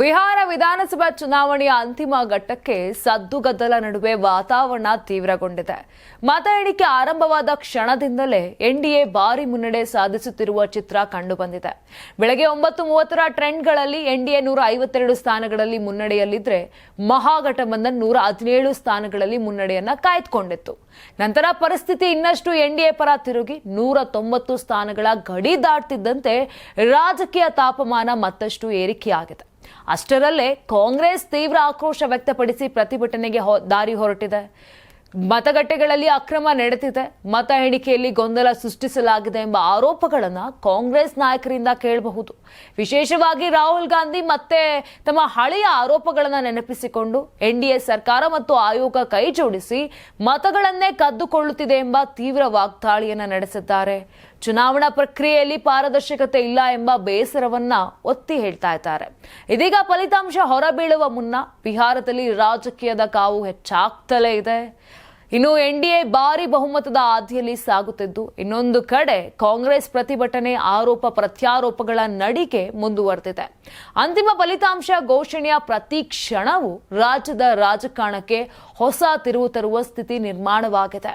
ಬಿಹಾರ ವಿಧಾನಸಭಾ ಚುನಾವಣೆಯ ಅಂತಿಮ ಘಟ್ಟಕ್ಕೆ ಸದ್ದುಗದ್ದಲ ನಡುವೆ ವಾತಾವರಣ ತೀವ್ರಗೊಂಡಿದೆ. ಮತ ಎಣಿಕೆ ಆರಂಭವಾದ ಕ್ಷಣದಿಂದಲೇ ಎನ್ಡಿಎ ಭಾರಿ ಮುನ್ನಡೆ ಸಾಧಿಸುತ್ತಿರುವ ಚಿತ್ರ ಕಂಡುಬಂದಿದೆ. ಬೆಳಗ್ಗೆ ಒಂಬತ್ತು ಮೂವತ್ತರ ಟ್ರೆಂಡ್ಗಳಲ್ಲಿ ಎನ್ಡಿಎ ನೂರ ಐವತ್ತೆರಡು ಸ್ಥಾನಗಳಲ್ಲಿ ಮುನ್ನಡೆಯಲ್ಲಿದ್ದರೆ ಮಹಾಗಠಬಂಧನ್ ನೂರ ಹದಿನೇಳು ಸ್ಥಾನಗಳಲ್ಲಿ ಮುನ್ನಡೆಯನ್ನ ಕಾಯ್ದುಕೊಂಡಿತ್ತು. ನಂತರ ಪರಿಸ್ಥಿತಿ ಇನ್ನಷ್ಟು ಎನ್ಡಿಎ ಪರ ತಿರುಗಿ ನೂರ ತೊಂಬತ್ತು ಸ್ಥಾನಗಳ ಗಡಿ ದಾಟ್ತಿದ್ದಂತೆ ರಾಜಕೀಯ ತಾಪಮಾನ ಮತ್ತಷ್ಟು ಏರಿಕೆಯಾಗಿದೆ. ಅಷ್ಟರಲ್ಲೇ ಕಾಂಗ್ರೆಸ್ ತೀವ್ರ ಆಕ್ರೋಶ ವ್ಯಕ್ತಪಡಿಸಿ ಪ್ರತಿಭಟನೆಗೆ ದಾರಿ ಹೊರಟಿದೆ. ಮತಗಟ್ಟೆಗಳಲ್ಲಿ ಅಕ್ರಮ ನಡೆದಿದೆ. ಮತ ಎಣಿಕೆಯಲ್ಲಿ ಗೊಂದಲ ಸೃಷ್ಟಿಸಲಾಗಿದೆ ಎಂಬ ಆರೋಪಗಳನ್ನು ಕಾಂಗ್ರೆಸ್ ನಾಯಕರಿಂದ ಕೇಳಬಹುದು. ವಿಶೇಷವಾಗಿ ರಾಹುಲ್ ಗಾಂಧಿ ಮತ್ತೆ ತಮ್ಮ ಹಳೆಯ ಆರೋಪಗಳನ್ನು ನೆನಪಿಸಿಕೊಂಡು ಎನ್ ಸರ್ಕಾರ ಮತ್ತು ಆಯೋಗ ಕೈಜೋಡಿಸಿ ಮತಗಳನ್ನೇ ಕದ್ದುಕೊಳ್ಳುತ್ತಿದೆ ಎಂಬ ತೀವ್ರ ವಾಗ್ದಾಳಿಯನ್ನು ನಡೆಸಿದ್ದಾರೆ. ಚುನಾವಣಾ ಪ್ರಕ್ರಿಯೆಯಲ್ಲಿ ಪಾರದರ್ಶಕತೆ ಇಲ್ಲ ಎಂಬ ಬೇಸರವನ್ನ ಒತ್ತಿ ಹೇಳ್ತಾ ಇದ್ದಾರೆ. ಇದೀಗ ಫಲಿತಾಂಶ ಹೊರಬೀಳುವ ಮುನ್ನ ಬಿಹಾರದಲ್ಲಿ ರಾಜಕೀಯದ ಕಾವು ಹೆಚ್ಚಾಗ್ತಲೇ ಇದೆ. ಇನ್ನು ಎನ್ಡಿಎ ಭಾರಿ ಬಹುಮತದ ಹಾದಿಯಲ್ಲಿ ಸಾಗುತ್ತಿದ್ದು, ಇನ್ನೊಂದು ಕಡೆ ಕಾಂಗ್ರೆಸ್ ಪ್ರತಿಭಟನೆ ಆರೋಪ ಪ್ರತ್ಯಾರೋಪಗಳ ನಡಿಗೆ ಮುಂದುವರೆದಿದೆ. ಅಂತಿಮ ಫಲಿತಾಂಶ ಘೋಷಣೆಯ ಪ್ರತಿ ಕ್ಷಣವೂ ರಾಜ್ಯದ ರಾಜಕಾರಣಕ್ಕೆ ಹೊಸ ತಿರುವು ತರುವ ಸ್ಥಿತಿ ನಿರ್ಮಾಣವಾಗಿದೆ.